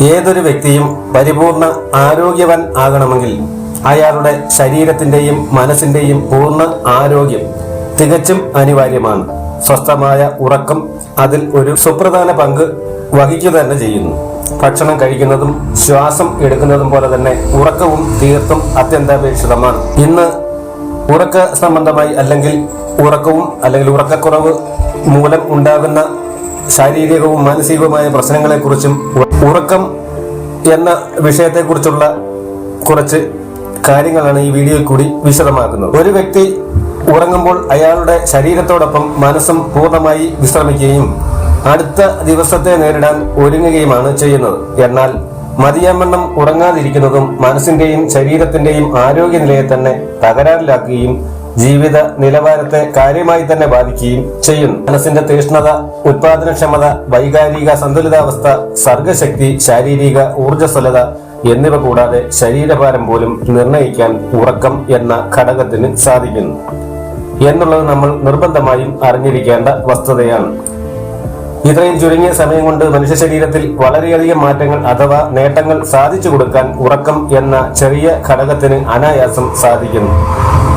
ഏതൊരു വ്യക്തിയും പരിപൂർണ ആരോഗ്യവൻ ആകണമെങ്കിൽ അയാളുടെ ശരീരത്തിന്റെയും മനസ്സിന്റെയും പൂർണ ആരോഗ്യം തികച്ചും അനിവാര്യമാണ്. സ്വസ്ഥമായ ഉറക്കം അതിൽ ഒരു സുപ്രധാന പങ്ക് വഹിക്കുക തന്നെ ചെയ്യുന്നു. ഭക്ഷണം കഴിക്കുന്നതും ശ്വാസം എടുക്കുന്നതും പോലെ തന്നെ ഉറക്കവും തീർത്തും അത്യന്താപേക്ഷിതമാണ്. ഇന്ന് ഉറക്ക സംബന്ധമായി അല്ലെങ്കിൽ ഉറക്കവും അല്ലെങ്കിൽ ഉറക്കക്കുറവ് മൂലം ഉണ്ടാകുന്ന ശാരീരികവും മാനസികവുമായ പ്രശ്നങ്ങളെക്കുറിച്ചും ഉറക്കം എന്ന വിഷയത്തെക്കുറിച്ചുള്ള കുറച്ച് കാര്യങ്ങളാണ് ഈ വീഡിയോയിൽ കൂടി വിശദമാക്കുന്നത്. ഒരു വ്യക്തി ഉറങ്ങുമ്പോൾ അയാളുടെ ശരീരത്തോടൊപ്പം മനസ്സും പൂർണമായി വിശ്രമിക്കുകയും അടുത്ത ദിവസത്തെ നേരിടാൻ ഒരുങ്ങുകയുമാണ് ചെയ്യുന്നത്. എന്നാൽ മതിയാവണ്ണം ഉറങ്ങാതിരിക്കുന്നതും മനസ്സിന്റെയും ശരീരത്തിന്റെയും ആരോഗ്യനിലയെ തന്നെ തകരാറിലാക്കുകയും ജീവിത നിലവാരത്തെ കാര്യമായി തന്നെ ബാധിക്കുകയും ചെയ്യുന്നു. മനസ്സിന്റെ തീഷ്ണത ഉത്പാദനക്ഷമത വൈകാരിക സന്തുലിതാവസ്ഥ സർഗശക്തി ശാരീരിക ഊർജസ്വലത എന്നിവ കൂടാതെ ശരീരഭാരം പോലും നിർണയിക്കാൻ ഉറക്കം എന്ന ഘടകത്തിന് സാധിക്കുന്നു. എന്നുള്ളത് നമ്മൾ നിർബന്ധമായും അറിഞ്ഞിരിക്കേണ്ട വസ്തുതയാണ്. ഇത്രയും ചുരുങ്ങിയ സമയം കൊണ്ട് മനുഷ്യ ശരീരത്തിൽ വളരെയധികം മാറ്റങ്ങൾ അഥവാ നേട്ടങ്ങൾ സാധിച്ചു കൊടുക്കാൻ ഉറക്കം എന്ന ചെറിയ ഘടകത്തിന് അനായാസം സാധിക്കുന്നു.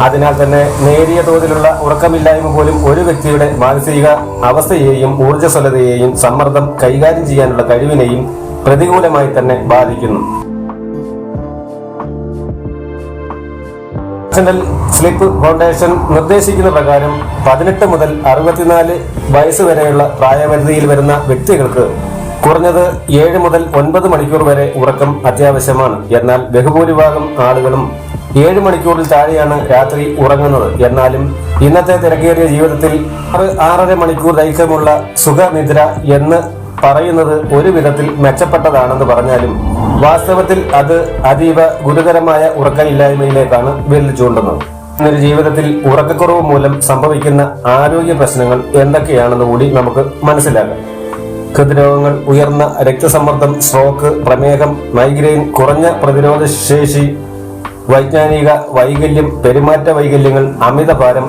അതിനാൽ തന്നെ നേരിയ തോതിലുള്ള ഉറക്കമില്ലായ്മ പോലും ഒരു വ്യക്തിയുടെ മാനസിക അവസ്ഥയെയും ഊർജസ്വലതയെയും സമ്മർദ്ദം കൈകാര്യം ചെയ്യാനുള്ള കഴിവിനെയും പ്രതികൂലമായി തന്നെ ബാധിക്കുന്നു. നാഷണൽ സ്ലിപ്പ് ഫൗണ്ടേഷൻ നിർദ്ദേശിക്കുന്ന പ്രകാരം പതിനെട്ട് മുതൽ അറുപത്തിനാല് വയസ്സ് വരെയുള്ള പ്രായപരിധിയിൽ വരുന്ന വ്യക്തികൾക്ക് കുറഞ്ഞത് ഏഴ് മുതൽ ഒൻപത് മണിക്കൂർ വരെ ഉറക്കം അത്യാവശ്യമാണ്. എന്നാൽ ബഹുഭൂരിഭാഗം ആളുകളും ഏഴ് മണിക്കൂറിൽ താഴെയാണ് രാത്രി ഉറങ്ങുന്നത്. എന്നാലും ഇന്നത്തെ തിരക്കേറിയ ജീവിതത്തിൽ ആറ് ആറര മണിക്കൂർ ദൈർഘ്യമുള്ള സുഖനിദ്ര എന്ന് പറയുന്നത് ഒരു വിധത്തിൽ മെച്ചപ്പെട്ടതാണെന്ന് പറഞ്ഞാലും വാസ്തവത്തിൽ അത് അതീവ ഗുരുതരമായ ഉറക്കമില്ലായ്മയിലേക്കാണ് വിരൽ ചൂണ്ടുന്നത്. ഇന്നൊരു ജീവിതത്തിൽ ഉറക്കക്കുറവ് മൂലം സംഭവിക്കുന്ന ആരോഗ്യ പ്രശ്നങ്ങൾ എന്തൊക്കെയാണെന്ന് കൂടി നമുക്ക് മനസ്സിലാക്കാം. ഹൃദ്രോഗങ്ങൾ ഉയർന്ന രക്തസമ്മർദ്ദം സ്ട്രോക്ക് പ്രമേഹം മൈഗ്രെയിൻ കുറഞ്ഞ പ്രതിരോധ ശേഷി വൈജ്ഞാനിക വൈകല്യം പെരുമാറ്റ വൈകല്യങ്ങൾ അമിതഭാരം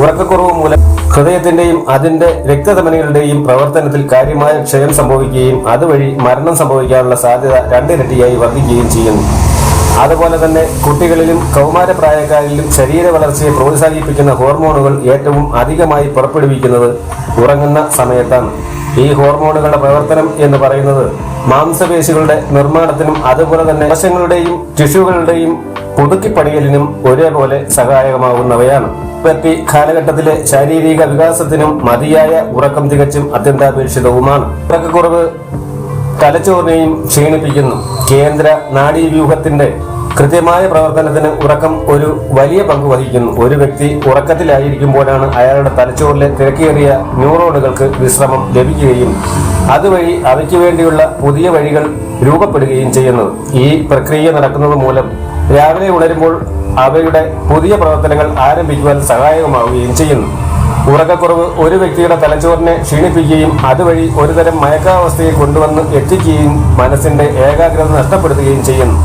ഉറക്കക്കുറവ് മൂലം ഹൃദയത്തിന്റെയും അതിന്റെ രക്തധമനികളുടെയും പ്രവർത്തനത്തിൽ കാര്യമായ ക്ഷയം സംഭവിക്കുകയും അതുവഴി മരണം സംഭവിക്കാനുള്ള സാധ്യത രണ്ടിരട്ടിയായി വർദ്ധിക്കുകയും ചെയ്യുന്നു. അതുപോലെ തന്നെ കുട്ടികളിലും കൗമാരപ്രായക്കാരിലും ശരീര വളർച്ചയെ പ്രോത്സാഹിപ്പിക്കുന്ന ഹോർമോണുകൾ ഏറ്റവും അധികമായി പുറപ്പെടുവിക്കുന്നത് ഉറങ്ങുന്ന സമയത്താണ്. ഈ ഹോർമോണുകളുടെ പ്രവർത്തനം എന്ന് പറയുന്നത് മാംസപേശികളുടെ നിർമ്മാണത്തിനും അതുപോലെ തന്നെ കോശങ്ങളുടെയും ടിഷ്യൂകളുടെയും പുതുക്കിപ്പണിയലിനും ഒരേപോലെ സഹായകമാകുന്നവയാണ്. വ്യക്തി കാലഘട്ടത്തിലെ ശാരീരിക വികാസത്തിനും മതിയായ ഉറക്കം തികച്ചും അത്യന്താപേക്ഷിതവുമാണ്. ഉറക്കക്കുറവ് തലച്ചോറിനെയും ക്ഷീണിപ്പിക്കുന്നു. കേന്ദ്ര നാഡീവ്യൂഹത്തിന്റെ കൃത്യമായ പ്രവർത്തനത്തിന് ഉറക്കം ഒരു വലിയ പങ്ക് വഹിക്കുന്നു. ഒരു വ്യക്തി ഉറക്കത്തിലായിരിക്കുമ്പോഴാണ് അയാളുടെ തലച്ചോറിലെ തിരക്കേറിയ ന്യൂറോണുകൾക്ക് വിശ്രമം ലഭിക്കുകയും അതുവഴി അവയ്ക്ക് വേണ്ടിയുള്ള പുതിയ വഴികൾ രൂപപ്പെടുകയും ചെയ്യുന്നത്. ഈ പ്രക്രിയ നടക്കുന്നത് മൂലം രാവിലെ ഉണരുമ്പോൾ അവയുടെ പുതിയ പ്രവർത്തനങ്ങൾ ആരംഭിക്കുവാൻ സഹായകമാവുകയും ചെയ്യുന്നു. ഉറക്കക്കുറവ് ഒരു വ്യക്തിയുടെ തലച്ചോറിനെ ക്ഷീണിപ്പിക്കുകയും അതുവഴി ഒരുതരം മയക്കാവസ്ഥയെ കൊണ്ടുവന്ന് എത്തിക്കുകയും മനസ്സിന്റെ ഏകാഗ്രത നഷ്ടപ്പെടുത്തുകയും ചെയ്യുന്നു.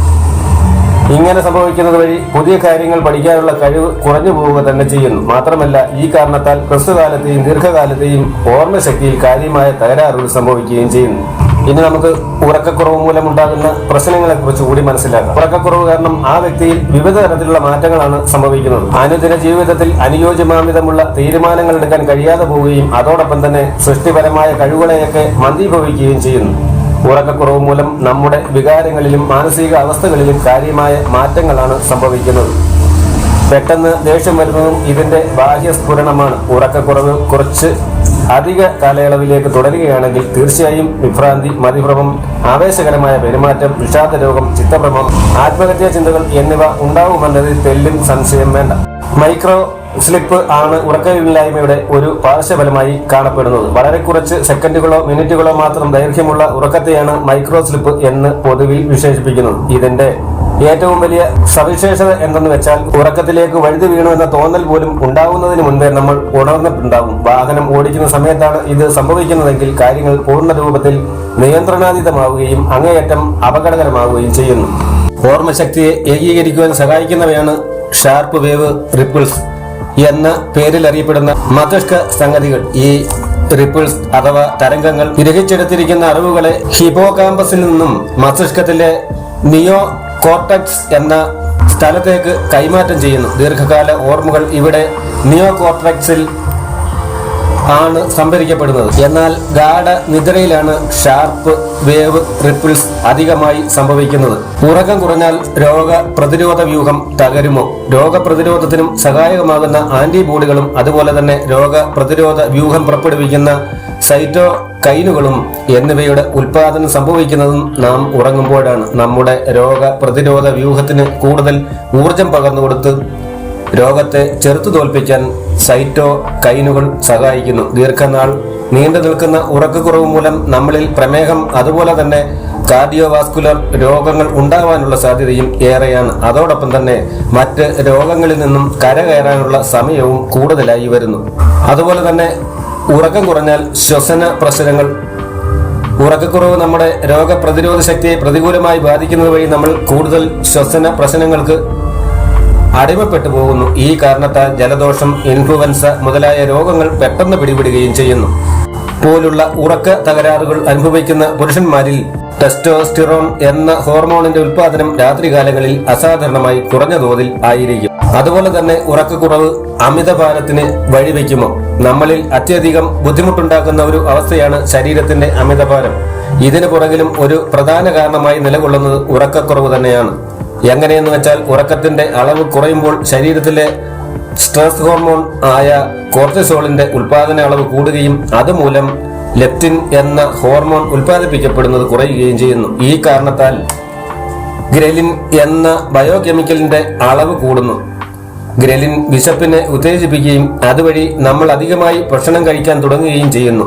ഇങ്ങനെ സംഭവിക്കുന്നത് വഴി പുതിയ കാര്യങ്ങൾ പഠിക്കാനുള്ള കഴിവ് കുറഞ്ഞു പോവുക തന്നെ ചെയ്യുന്നു. മാത്രമല്ല ഈ കാരണത്താൽ ഹ്രസ്വകാലത്തെയും ദീർഘകാലത്തെയും ഓർമ്മശക്തിയിൽ കാര്യമായ തകരാറുകൾ സംഭവിക്കുകയും ചെയ്യുന്നു. ഇനി നമുക്ക് ഉറക്കക്കുറവ് മൂലമുണ്ടാകുന്ന പ്രശ്നങ്ങളെ കുറിച്ച് കൂടി മനസ്സിലാക്കാം. ഉറക്കക്കുറവ് കാരണം ആ വ്യക്തിയിൽ വിവിധ തരത്തിലുള്ള മാറ്റങ്ങളാണ് സംഭവിക്കുന്നത്. അനുദിന ജീവിതത്തിൽ അനുയോജ്യമാമിതമുള്ള തീരുമാനങ്ങൾ എടുക്കാൻ കഴിയാതെ പോവുകയും അതോടൊപ്പം തന്നെ സൃഷ്ടിപരമായ കഴിവുകളെയൊക്കെ മന്ദീഭവിക്കുകയും ചെയ്യുന്നു. ഉറക്കക്കുറവ് മൂലം നമ്മുടെ വികാരങ്ങളിലും മാനസിക അവസ്ഥകളിലും കാര്യമായ മാറ്റങ്ങളാണ് സംഭവിക്കുന്നത്. പെട്ടെന്ന് ദേഷ്യം വരുന്നതും ഇതിന്റെ ബാഹ്യസ്ഫുരണമാണ്. ഉറക്കക്കുറവ് കുറച്ച് അധിക കാലയളവിലേക്ക് തുടരുകയാണെങ്കിൽ തീർച്ചയായും വിഭ്രാന്തി മതിഭ്രമം ആവേശകരമായ പെരുമാറ്റം വിഷാദ രോഗം ചിത്തഭ്രമം ആത്മഹത്യാ ചിന്തകൾ എന്നിവ ഉണ്ടാവുമെന്നതിൽ തെല്ലും സംശയം വേണ്ട. മൈക്രോ സ്ലിപ്പ് ആണ് ഉറക്കമില്ലായ്മയുടെ ഒരു പാർശ്വഫലമായി കാണപ്പെടുന്നത്. വളരെ കുറച്ച് സെക്കൻഡുകളോ മിനിറ്റുകളോ മാത്രം ദൈർഘ്യമുള്ള ഉറക്കത്തെയാണ് മൈക്രോ സ്ലിപ്പ് എന്ന് പൊതുവിൽ വിശേഷിപ്പിക്കുന്നത്. ഇതിന്റെ ഏറ്റവും വലിയ സവിശേഷത എന്തെന്ന് വെച്ചാൽ ഉറക്കത്തിലേക്ക് വഴുതി വീണു എന്ന തോന്നൽ പോലും ഉണ്ടാകുന്നതിന് മുൻപേ നമ്മൾ ഉണർന്നിട്ടുണ്ടാകും വാഹനം ഓടിക്കുന്ന സമയത്താണ് ഇത് സംഭവിക്കുന്നതെങ്കിൽ കാര്യങ്ങൾ പൂർണ രൂപത്തിൽ നിയന്ത്രണാതീതമാവുകയും അങ്ങേയറ്റം അപകടകരമാവുകയും ചെയ്യുന്നു. ഓർമ്മശക്തിയെ ഏകീകരിക്കുവാൻ സഹായിക്കുന്നവയാണ് ഷാർപ്പ് വേവ് റിപ്പിൾസ് എന്ന പേരിൽ അറിയപ്പെടുന്ന മസ്തിഷ്ക സംഗതികൾ. ഈ റിപ്പിൾസ് അഥവാ തരംഗങ്ങൾ ഗ്രഹിച്ചെടുത്തിരിക്കുന്ന അറിവുകളെ ഹിപ്പോകാമ്പസിൽ നിന്നും മസ്തിഷ്കത്തിലെ നിയോ കോർട്ടക്സ് എന്ന സ്ഥലത്തേക്ക് കൈമാറ്റം ചെയ്യുന്നു. ദീർഘകാല ഓർമ്മകൾ ഇവിടെ നിയോ കോർട്ടക്സിൽ ആണ് സംഭരിക്കപ്പെടുന്നത്. എന്നാൽ ഗാഢ നിദ്രയിലാണ് ഷാർപ്പ് വേവ് റിപ്പിൾസ് അധികമായി സംഭവിക്കുന്നത്. ഉറക്കം കുറഞ്ഞാൽ രോഗ പ്രതിരോധ വ്യൂഹം തകരുമോ? രോഗപ്രതിരോധത്തിനും സഹായകമാകുന്ന ആന്റിബോഡികളും അതുപോലെ തന്നെ രോഗ പ്രതിരോധ വ്യൂഹം പുറപ്പെടുവിക്കുന്ന സൈറ്റോ കൈനുകളും എന്നിവയുടെ ഉൽപാദനം സംഭവിക്കുന്നതും നാം ഉറങ്ങുമ്പോഴാണ്. നമ്മുടെ രോഗ പ്രതിരോധ വ്യൂഹത്തിന് കൂടുതൽ ഊർജം പകർന്നുകൊടുത്ത് രോഗത്തെ ചെറുത്തു തോൽപ്പിക്കാൻ സൈറ്റോ കൈനുകൾ സഹായിക്കുന്നു. ദീർഘനാൾ നീണ്ടു നിൽക്കുന്ന ഉറക്കക്കുറവ് മൂലം നമ്മളിൽ പ്രമേഹം അതുപോലെ തന്നെ കാർഡിയോവാസ്കുലർ രോഗങ്ങൾ ഉണ്ടാവാനുള്ള സാധ്യതയും ഏറെയാണ്. അതോടൊപ്പം തന്നെ മറ്റ് രോഗങ്ങളിൽ നിന്നും കരകയറാനുള്ള സമയവും കൂടുതലായി വരുന്നു. അതുപോലെ തന്നെ ഉറക്കം കുറഞ്ഞാൽ ശ്വസന പ്രശ്നങ്ങൾ. ഉറക്കക്കുറവ് നമ്മുടെ രോഗപ്രതിരോധ ശക്തിയെ പ്രതികൂലമായി ബാധിക്കുന്നത് വഴി നമ്മൾ കൂടുതൽ ശ്വസന പ്രശ്നങ്ങൾക്ക് അടിമപ്പെട്ടു പോകുന്നു. ഈ കാരണത്താൽ ജലദോഷം ഇൻഫ്ലുവൻസ മുതലായ രോഗങ്ങൾ പെട്ടെന്ന് പിടിപെടുകയും ചെയ്യുന്നു. പോലുള്ള ഉറക്ക തകരാറുകൾ അനുഭവിക്കുന്ന പുരുഷന്മാരിൽ ടെസ്റ്റോസ്റ്റിറോൺ എന്ന ഹോർമോണിന്റെ ഉൽപാദനം രാത്രികാലങ്ങളിൽ അസാധാരണമായി കുറഞ്ഞ തോതിൽ ആയിരിക്കും. അതുപോലെ തന്നെ ഉറക്കക്കുറവ് അമിതഭാരത്തിന് വഴിവെക്കുമോ? നമ്മളിൽ അത്യധികം ബുദ്ധിമുട്ടുണ്ടാക്കുന്ന ഒരു അവസ്ഥയാണ് ശരീരത്തിന്റെ അമിതഭാരം ഇതിനു പുറകിലും ഒരു പ്രധാന കാരണമായി നിലകൊള്ളുന്നത് ഉറക്കക്കുറവ് തന്നെയാണ്. എങ്ങനെയെന്ന് വെച്ചാൽ ഉറക്കത്തിന്റെ അളവ് കുറയുമ്പോൾ ശരീരത്തിലെ സ്ട്രെസ് ഹോർമോൺ ആയ കോർട്ടിസോളിന്റെ ഉൽപാദന അളവ് കൂടുകയും അതുമൂലം ലെപ്റ്റിൻ എന്ന ഹോർമോൺ ഉൽപ്പാദിപ്പിക്കപ്പെടുന്നത് കുറയുകയും ചെയ്യുന്നു. ഈ കാരണത്താൽ ഗ്രെലിൻ എന്ന ബയോകെമിക്കലിന്റെ അളവ് കൂടുന്നു. ഗ്രലിൻ വിശപ്പിനെ ഉത്തേജിപ്പിക്കുകയും അതുവഴി നമ്മൾ അധികമായി ഭക്ഷണം കഴിക്കാൻ തുടങ്ങുകയും ചെയ്യുന്നു.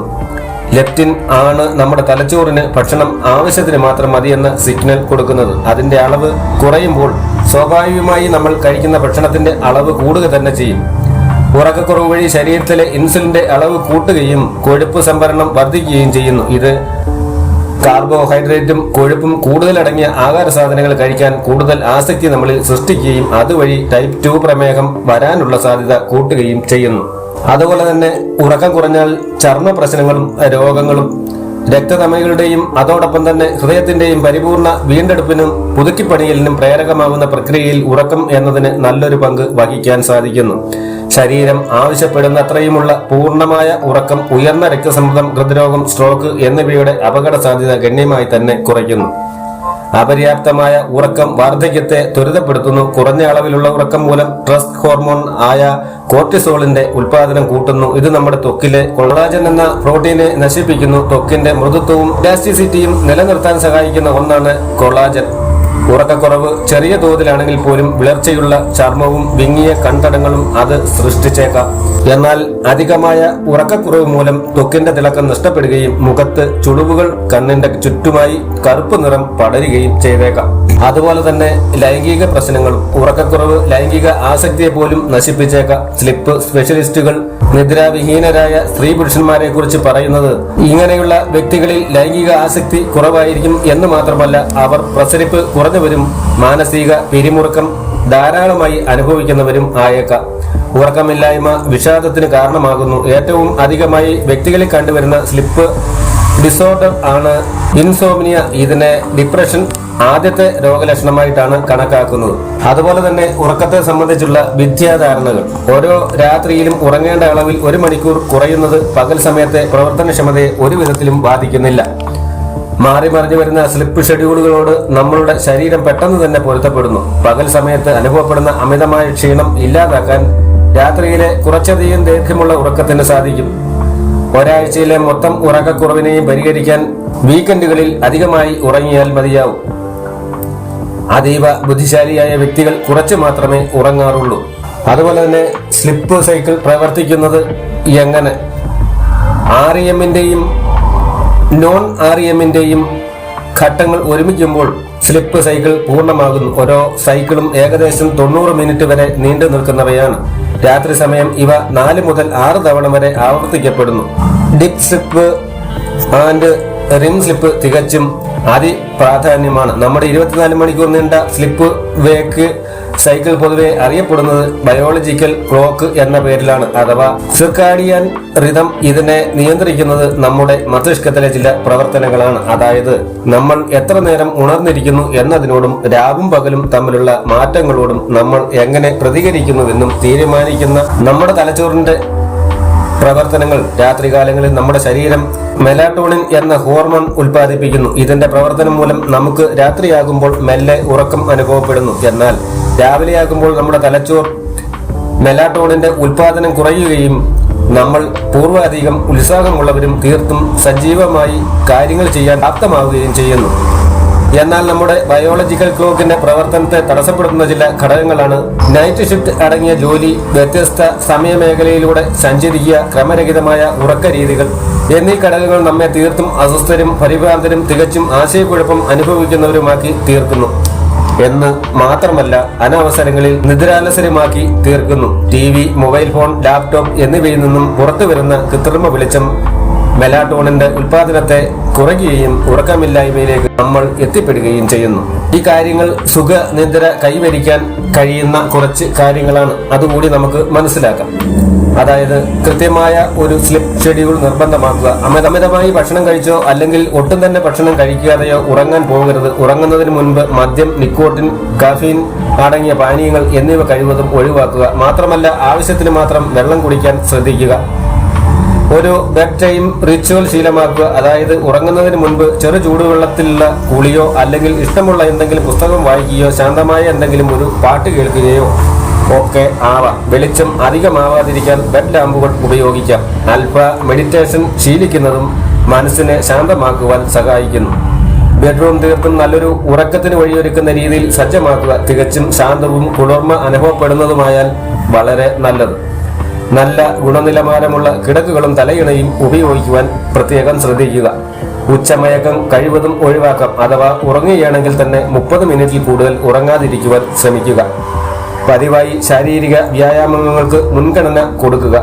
ലെപ്റ്റിൻ ആണ് നമ്മുടെ തലച്ചോറിന് ഭക്ഷണം ആവശ്യത്തിന് മാത്രം മതിയെന്ന സിഗ്നൽ കൊടുക്കുന്നത്. അതിന്റെ അളവ് കുറയുമ്പോൾ സ്വാഭാവികമായി നമ്മൾ കഴിക്കുന്ന ഭക്ഷണത്തിന്റെ അളവ് കൂടുക തന്നെ ചെയ്യും. ഉറക്കക്കുറവ് വഴി ശരീരത്തിലെ ഇൻസുലിന്റെ അളവ് കൂട്ടുകയും കൊഴുപ്പ് സംഭരണം വർദ്ധിക്കുകയും ചെയ്യുന്നു. ഇത് കാർബോഹൈഡ്രേറ്റും കൊഴുപ്പും കൂടുതലടങ്ങിയ ആഹാര സാധനങ്ങൾ കഴിക്കാൻ കൂടുതൽ ആസക്തി നമ്മളിൽ സൃഷ്ടിക്കുകയും അതുവഴി ടൈപ്പ് ടു പ്രമേഹം വരാനുള്ള സാധ്യത കൂട്ടുകയും ചെയ്യുന്നു. അതുപോലെ തന്നെ ഉറക്കം കുറഞ്ഞാൽ ചർമ്മ പ്രശ്നങ്ങളും രോഗങ്ങളും രക്തധമനികളുടെയും അതോടൊപ്പം തന്നെ ഹൃദയത്തിന്റെയും പരിപൂർണ വീണ്ടെടുപ്പിനും പുതുക്കിപ്പണിയലിനും പ്രേരകമാകുന്ന പ്രക്രിയയിൽ ഉറക്കം എന്നതിന് നല്ലൊരു പങ്ക് വഹിക്കാൻ സാധിക്കുന്നു. ശരീരം ആവശ്യപ്പെടുന്ന അത്രയുമുള്ള പൂർണമായ ഉറക്കം ഉയർന്ന രക്തസമ്മർദ്ദം ഹൃദ്രോഗം സ്ട്രോക്ക് എന്നിവയുടെ അപകട സാധ്യത ഗണ്യമായി തന്നെ കുറയ്ക്കുന്നു. അപര്യാപ്തമായ ഉറക്കം വാർദ്ധക്യത്തെ ത്വരിതപ്പെടുത്തുന്നു. കുറഞ്ഞ അളവിലുള്ള ഉറക്കം മൂലം ട്രസ് ഹോർമോൺ ആയ കോർട്ടിസോളിന്റെ ഉൽപാദനം കൂട്ടുന്നു. ഇത് നമ്മുടെ ത്വക്കിലെ കൊളാജൻ എന്ന പ്രോട്ടീനെ നശിപ്പിക്കുന്നു. ത്വക്കിന്റെ മൃദുത്വവും ഇലാസ്റ്റിസിറ്റിയും നിലനിർത്താൻ സഹായിക്കുന്ന ഒന്നാണ് കൊളാജൻ. ഉറക്കക്കുറവ് ചെറിയ തോതിലാണെങ്കിൽ പോലും വിളർച്ചയുള്ള ചർമ്മവും വിങ്ങിയ കൺതടങ്ങളും അത് സൃഷ്ടിച്ചേക്കാം. എന്നാൽ അധികമായ ഉറക്കക്കുറവ് മൂലം തൊക്കിന്റെ തിളക്കം നഷ്ടപ്പെടുകയും മുഖത്ത് ചുളിവുകൾ കണ്ണിന്റെ ചുറ്റുമായി കറുപ്പ് നിറം പടരുകയും ചെയ്തേക്കാം. അതുപോലെ തന്നെ ലൈംഗിക പ്രശ്നങ്ങളും ഉറക്കക്കുറവ് ലൈംഗിക ആസക്തിയെ പോലും നശിപ്പിച്ചേക്കാം. സ്ലിപ്പ് സ്പെഷ്യലിസ്റ്റുകൾ നിദ്രാവിഹീനരായ സ്ത്രീ പുരുഷന്മാരെ കുറിച്ച് പറയുന്നത് ഇങ്ങനെയുള്ള വ്യക്തികളിൽ ലൈംഗിക ആസക്തി കുറവായിരിക്കും എന്ന് മാത്രമല്ല അവർ പ്രസരിപ്പ് കുറഞ്ഞവരും മാനസിക പിരിമുറുക്കം ധാരാളമായി അനുഭവിക്കുന്നവരും ആയേക്കാം. ഉറക്കമില്ലായ്മ വിഷാദത്തിന് കാരണമാകുന്നു. ഏറ്റവും അധികമായി വ്യക്തികളിൽ കണ്ടുവരുന്ന സ്ലിപ്പ് ഡിസോർഡർ ആണ്. ഇൻസോമിനിയ ഇതിനെ ഡിപ്രഷൻ ആദ്യത്തെ രോഗലക്ഷണമായിട്ടാണ് കണക്കാക്കുന്നത്. അതുപോലെ തന്നെ ഉറക്കത്തെ സംബന്ധിച്ചുള്ള വിദ്യാധാരണകൾ. ഓരോ രാത്രിയിലും ഉറങ്ങേണ്ട അളവിൽ ഒരു മണിക്കൂർ കുറയുന്നത് പകൽ സമയത്തെ പ്രവർത്തനക്ഷമതയെ ഒരു വിധത്തിലും ബാധിക്കുന്നില്ല. മാറി മറിഞ്ഞു വരുന്ന സ്ലിപ്പ് ഷെഡ്യൂളുകളോട് നമ്മളുടെ ശരീരം പെട്ടെന്ന് തന്നെ പൊരുത്തപ്പെടുന്നു. പകൽ സമയത്ത് അനുഭവപ്പെടുന്ന അമിതമായ ക്ഷീണം ഇല്ലാതാക്കാൻ രാത്രിയിലെ കുറച്ചധികം ദൈർഘ്യമുള്ള ഉറക്കത്തിന് സാധിക്കും. ഒരാഴ്ചയിലെ മൊത്തം ഉറക്കക്കുറവിനെയും പരിഹരിക്കാൻ വീക്കെൻഡുകളിൽ അധികമായി ഉറങ്ങിയാൽ മതിയാവും. അതീവ ബുദ്ധിശാലിയായ വ്യക്തികൾ കുറച്ച് മാത്രമേ ഉറങ്ങാറുള്ളൂ. അതുപോലെ തന്നെ സ്ലിപ്പ് സൈക്കിൾ പ്രവർത്തിക്കുന്നത് എങ്ങനെ? ആർ ഇ എമ്മിന്റെയും നോൺ ആർ ഇ എമ്മിന്റെയും ഘട്ടങ്ങൾ ഒരുമിക്കുമ്പോൾ സ്ലിപ്പ് സൈക്കിൾ പൂർണമാകുന്നു. ഓരോ സൈക്കിളും ഏകദേശം തൊണ്ണൂറ് മിനിറ്റ് വരെ നീണ്ടു നിൽക്കുന്നവയാണ്. രാത്രി സമയം ഇവ നാല് മുതൽ ആറ് തവണ വരെ ആവർത്തിക്കപ്പെടുന്നു. Deep sleep and REM sleep തികച്ചും അതിപ്രാധാന്യമാണ്. നമ്മുടെ ഇരുപത്തിനാല് മണിക്കൂർ നീണ്ട സ്ലിപ്പ് വേക്ക് സൈക്കിൾ പൊതുവെ അറിയപ്പെടുന്നത് ബയോളജിക്കൽ ക്ലോക്ക് എന്ന പേരിലാണ് അഥവാ സിർക്കാഡിയൻ റിതം ഇതിനെ നിയന്ത്രിക്കുന്നത് നമ്മുടെ മസ്തിഷ്കത്തിലെ ചില പ്രവർത്തനങ്ങളാണ്. അതായത് നമ്മൾ എത്ര നേരം ഉണർന്നിരിക്കുന്നു എന്നതിനോടും രാവും പകലും തമ്മിലുള്ള മാറ്റങ്ങളോടും നമ്മൾ എങ്ങനെ പ്രതികരിക്കുന്നുവെന്നും തീരുമാനിക്കുന്ന നമ്മുടെ തലച്ചോറിന്റെ പ്രവർത്തനങ്ങൾ രാത്രികാലങ്ങളിൽ നമ്മുടെ ശരീരം മെലാട്ടോണിൻ എന്ന ഹോർമോൺ ഉൽപ്പാദിപ്പിക്കുന്നു. ഇതിന്റെ പ്രവർത്തനം മൂലം നമുക്ക് രാത്രിയാകുമ്പോൾ മെല്ലെ ഉറക്കം അനുഭവപ്പെടുന്നു. എന്നാൽ രാവിലെയാകുമ്പോൾ നമ്മുടെ തലച്ചോർ മെലാട്ടോണിന്റെ ഉൽപാദനം കുറയുകയും നമ്മൾ പൂർവാധികം ഉത്സാഹമുള്ളവരും തീർത്തും സജീവമായി കാര്യങ്ങൾ ചെയ്യാൻ പ്രാപ്തമാവുകയും ചെയ്യുന്നു. എന്നാൽ നമ്മുടെ ബയോളജിക്കൽ ക്ലോക്കിന്റെ പ്രവർത്തനത്തെ തടസ്സപ്പെടുത്തുന്ന ചില ഘടകങ്ങളാണ്. നൈറ്റ് ഷിഫ്റ്റ് അടങ്ങിയ ജോലി വ്യത്യസ്ത സമയമേഖലയിലൂടെ സഞ്ചരിക്കുക ക്രമരഹിതമായ ഉറക്ക രീതികൾ എന്നീ ഘടകങ്ങൾ നമ്മെ തീർത്തും അസ്വസ്ഥരും പരിഭ്രാന്തരും തികച്ചും ആശയക്കുഴപ്പം അനുഭവിക്കുന്നവരുമാക്കി തീർക്കുന്നു. എന്ന് മാത്രമല്ല അനവസരങ്ങളിൽ നിദ്രാലസരമാക്കി തീർക്കുന്നു. T V mobile phone laptop എന്നിവയിൽ നിന്നും പുറത്തു വരുന്ന കൃത്രിമ വെളിച്ചം മെലാട്ടോണിന്റെ ഉൽപാദനത്തെ കുറയ്ക്കുകയും ഉറക്കമില്ലായ്മയിലേക്ക് നമ്മൾ എത്തിപ്പെടുകയും ചെയ്യുന്നു. ഈ കാര്യങ്ങൾ സുഖ നിദ്ര കൈവരിക്കാൻ കഴിയുന്ന കുറച്ച് കാര്യങ്ങളാണ് അതുകൂടി നമുക്ക് മനസ്സിലാക്കാം. അതായത് കൃത്യമായ ഒരു സ്ലിപ്പ് ഷെഡ്യൂൾ നിർബന്ധമാക്കുക. അമിതമിതമായി ഭക്ഷണം കഴിച്ചോ അല്ലെങ്കിൽ ഒട്ടും തന്നെ ഭക്ഷണം കഴിക്കാതെയോ ഉറങ്ങാൻ പോകരുത്. ഉറങ്ങുന്നതിന് മുൻപ് മദ്യം നിക്കോട്ടിൻ കാഫീൻ അടങ്ങിയ പാനീയങ്ങൾ എന്നിവ കഴിവതും ഒഴിവാക്കുക. മാത്രമല്ല ആവശ്യത്തിന് മാത്രം വെള്ളം കുടിക്കാൻ ശ്രദ്ധിക്കുക. ഒരു ബെഡ് ടൈം റിച്വൽ ശീലമാക്കുക. അതായത് ഉറങ്ങുന്നതിന് മുൻപ് ചെറു ചൂടുവെള്ളത്തിലുള്ള കുളിയോ അല്ലെങ്കിൽ ഇഷ്ടമുള്ള എന്തെങ്കിലും പുസ്തകം വായിക്കുകയോ ശാന്തമായ എന്തെങ്കിലും ഒരു പാട്ട് കേൾക്കുകയോ ഒക്കെ ആവാം. വെളിച്ചം അധികമാവാതിരിക്കാൻ ബെഡ് ലാമ്പുകൾ ഉപയോഗിക്കാം. അല്പ മെഡിറ്റേഷൻ ശീലിക്കുന്നതും മനസ്സിനെ ശാന്തമാക്കുവാൻ സഹായിക്കുന്നു. ബെഡ്റൂം തീർത്തും നല്ലൊരു ഉറക്കത്തിന് വഴിയൊരുക്കുന്ന രീതിയിൽ സജ്ജമാക്കുക. തികച്ചും ശാന്തവും കുളിർമ അനുഭവപ്പെടുന്നതുമായാൽ വളരെ നല്ലത്. നല്ല ഗുണനിലവാരമുള്ള കിടക്കുകളും തലയിണയും ഉപയോഗിക്കുവാൻ പ്രത്യേകം ശ്രദ്ധിക്കുക. ഉച്ചമയക്കം കഴിവതും ഒഴിവാക്കാം അഥവാ ഉറങ്ങുകയാണെങ്കിൽ തന്നെ മുപ്പത് മിനിറ്റിൽ കൂടുതൽ ഉറങ്ങാതിരിക്കുവാൻ ശ്രമിക്കുക. പതിവായി ശാരീരിക വ്യായാമങ്ങൾക്ക് മുൻഗണന കൊടുക്കുക.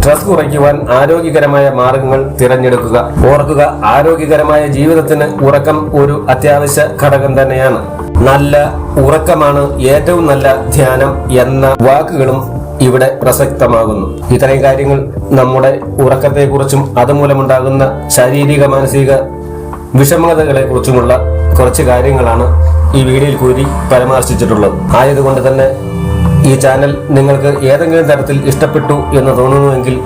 സ്ട്രെസ് കുറയ്ക്കുവാൻ ആരോഗ്യകരമായ മാർഗങ്ങൾ തിരഞ്ഞെടുക്കുക. ഓർക്കുക ആരോഗ്യകരമായ ജീവിതത്തിന് ഉറക്കം ഒരു അത്യാവശ്യ ഘടകം തന്നെയാണ്. നല്ല ഉറക്കമാണ് ഏറ്റവും നല്ല ധ്യാനം എന്ന വാക്കുകളും ഇവിടെ പ്രസക്തമാകുന്നു. ഇത്തരം കാര്യങ്ങൾ നമ്മുടെ ഉറക്കത്തെക്കുറിച്ചും അതുമൂലമുണ്ടാകുന്ന ശാരീരിക മാനസിക വിഷമതകളെ കുറിച്ചുമുള്ള കുറച്ച് കാര്യങ്ങളാണ് ഈ വീഡിയോയിൽ കൂടി പരാമർശിച്ചിട്ടുള്ളത്. ആയതുകൊണ്ട് തന്നെ ഈ ചാനൽ നിങ്ങൾക്ക് ഏതെങ്കിലും തരത്തിൽ ഇഷ്ടപ്പെട്ടു എന്ന് തോന്നുന്നുവെങ്കിൽ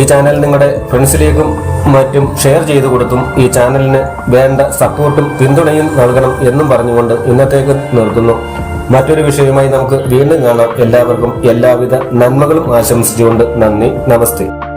ഈ ചാനൽ നിങ്ങളുടെ ഫ്രണ്ട്സിലേക്കും മറ്റും ഷെയർ ചെയ്തു കൊടുത്തും ഈ ചാനലിന് വേണ്ട സപ്പോർട്ടും പിന്തുണയും നൽകണം എന്നും പറഞ്ഞുകൊണ്ട് ഇന്നത്തേക്ക് നിർത്തുന്നു. മറ്റൊരു വിഷയവുമായി നമുക്ക് വീണ്ടും കാണാം. എല്ലാവർക്കും എല്ലാവിധ നന്മകളും ആശംസിച്ചുകൊണ്ട് നന്ദി. നമസ്തേ.